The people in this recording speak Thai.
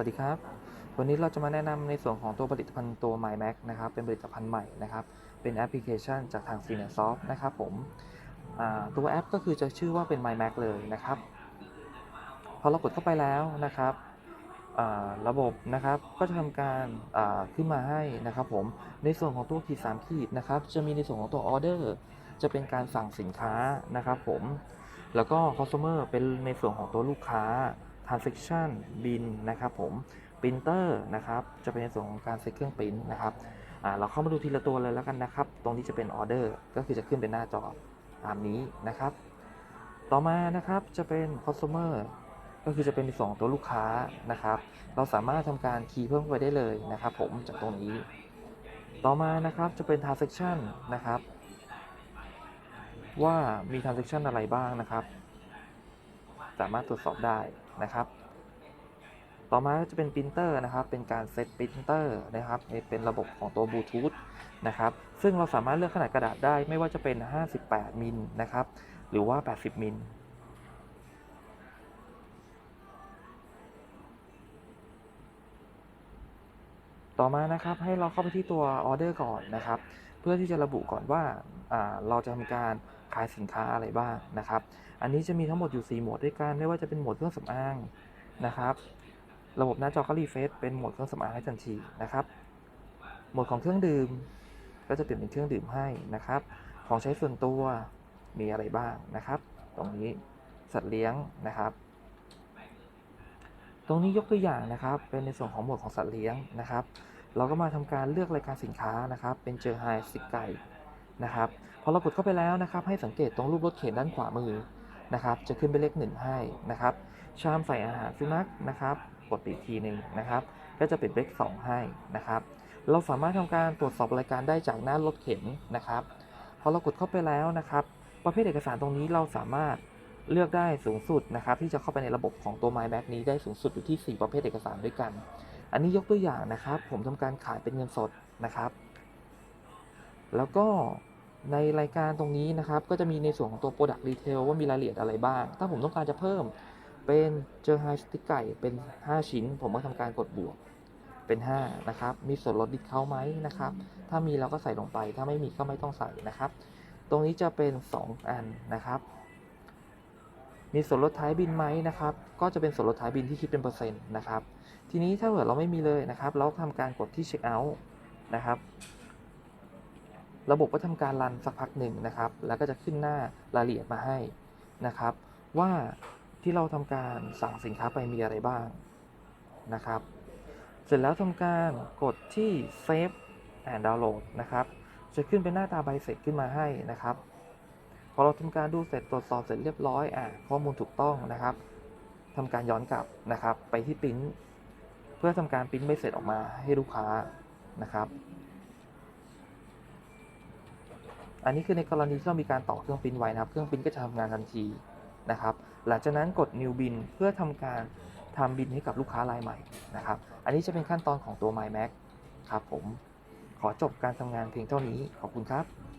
วัสดีครับ วันนี้เราจะมาแนะนำในส่วนของตัวผลิตภัณฑ์ตัว MyMac นะครับ เป็นผลิตภัณฑ์ใหม่นะครับ เป็นแอปพลิเคชันจากทาง f i n a n s o f t นะครับผมตัวแอปก็คือจะชื่อว่าเป็น MyMac เลยนะครับ พอเรากดเข้าไปแล้วนะครับระบบนะครับก็จะทำการขึ้นมาให้นะครับผม ในส่วนของตัวขีด3ขีดนะครับ จะมีในส่วนของตัวออเดอร์จะเป็นการสั่งสินค้านะครับผม แล้วก็ customer เป็นในส่วนของตัวลูกค้า transaction บินนะครับผม printer นะครับจะเป็นในส่วนของการเซ็ตเครื่องปริ้นนะครับเราเข้ามาดูทีละตัวเลยแล้วกันนะครับ ตรงนี้จะเป็นออเดอร์ก็คือจะขึ้นเป็นหน้าจอตามนี้นะครับ ต่อมานะครับจะเป็น customer ก็คือจะเป็นในส่วนของตัวลูกค้านะครับ เราสามารถทำการคีย์เพิ่มไปได้เลยนะครับ ผมจากตรงนี้ ต่อมานะครับจะเป็น transaction นะครับ ว่ามี transaction อะไรบ้างนะครับ สามารถตรวจสอบได้ นะครับ ต่อมาจะเป็นปรินเตอร์นะครับ เป็นการเซตปรินเตอร์นะครับ เป็นระบบของตัวบลูทูธนะครับ ซึ่งเราสามารถเลือกขนาดกระดาษได้ไม่ว่าจะเป็น 58 มิลนะครับ หรือว่า 80 มิล ต่อมานะครับให้เราเข้าไปที่ตัวออเดอร์ก่อนนะครับ เพื่อที่จะระบุก่อนว่าเราจะทำการขายสินค้าอะไรบ้างนะครับ อันนี้จะมีทั้งหมดอยู่ 4 หมวดด้วยกันไม่ว่าจะเป็นหมวดเครื่องสำอางนะครับ ระบบหน้าจอก็รีเฟซเป็นหมวดเครื่องสำอางให้ทันทีนะครับ หมวดของเครื่องดื่ม ก็จะเปลี่ยนเป็นเครื่องดื่มให้นะครับ ของใช้ส่วนตัวมีอะไรบ้างนะครับ ตรงนี้สัตว์เลี้ยงนะครับ ตรงนี้ยกตัวอย่างนะครับ เป็นในส่วนของหมวดของสัตว์เลี้ยงนะครับ เราก็มาทำการเลือกรายการสินค้านะครับ เป็นเจอไฮสิกไก่นะครับ พอเรากดเข้าไปแล้วนะครับ ให้สังเกตตรงรูปรถเข็นด้านขวามือนะครับ จะขึ้นเป็นเลขหนึ่งให้นะครับ ชามใส่อาหารสุนัขนะครับ กดอีกทีหนึ่งนะครับ ก็จะเป็นเลขสองให้นะครับ เราสามารถทำการตรวจสอบรายการได้จากหน้ารถเข็นนะครับ พอเรากดเข้าไปแล้วนะครับ ประเภทเอกสารตรงนี้เราสามารถ เลือกได้สูงสุดนะครับที่จะเข้าไปในระบบของตัว MyMac นี้ได้สูงสุดอยู่ที่ 4 ประเภทเอกสารด้วยกัน อันนี้ยกตัวอย่างนะครับ ผมทำการขายเป็นเงินสดนะครับ แล้วก็ในรายการตรงนี้นะครับ ก็จะมีในส่วนของตัว Product Retail ว่ามีรายละเอียดอะไรบ้าง ถ้าผมต้องการจะเพิ่มเป็นเจอไฮสติกไก่เป็น 5 ชิ้น ผมก็ทำการกดบวกเป็น 5 นะครับ มีส่วนลดดิสเขาไหมนะครับ ถ้ามีเราก็ใส่ลงไป ถ้าไม่มีก็ไม่ต้องใส่นะครับ ตรงนี้จะเป็น 2 อันนะครับ มีส่วนลดท้ายบินไหมนะครับ ก็จะเป็นส่วนลดท้ายบินที่คิดเป็นเปอร์เซ็นต์นะครับ ทีนี้ถ้าเกิดเราไม่มีเลยนะครับ เราทำการกดที่เช็คเอาท์นะครับ ระบบก็ทำการรันสักพักหนึ่งนะครับ แล้วก็จะขึ้นหน้ารายละเอียดมาให้นะครับ ว่าที่เราทำการสั่งสินค้าไปมีอะไรบ้างนะครับ เสร็จแล้วทำการกดที่ Save and Download นะครับ จะขึ้นเป็นหน้าตาใบเสร็จขึ้นมาให้นะครับ อเราทำการดูเสร็จตรวจสอบเสร็จเรียบร้อยอะข้อมูลถูกต้องนะครับทำการย้อนกลับนะครับ ไปที่ปริ้นเพื่อทำการปริ้นใบเสร็จออกมาให้ลูกค้านะครับ อันนี้คือในกรณีที่เรามีการต่อเครื่องปริ้นไว้นะครับ เครื่องปริ้นก็จะทำงานทันทีนะครับ หลังจากนั้นกด new bin เพื่อทำการทำบินให้กับลูกค้ารายใหม่นะครับ อันนี้จะเป็นขั้นตอนของตัว MyMac ครับผม ขอจบการทำงานเพียงเท่านี้ ขอบคุณครับ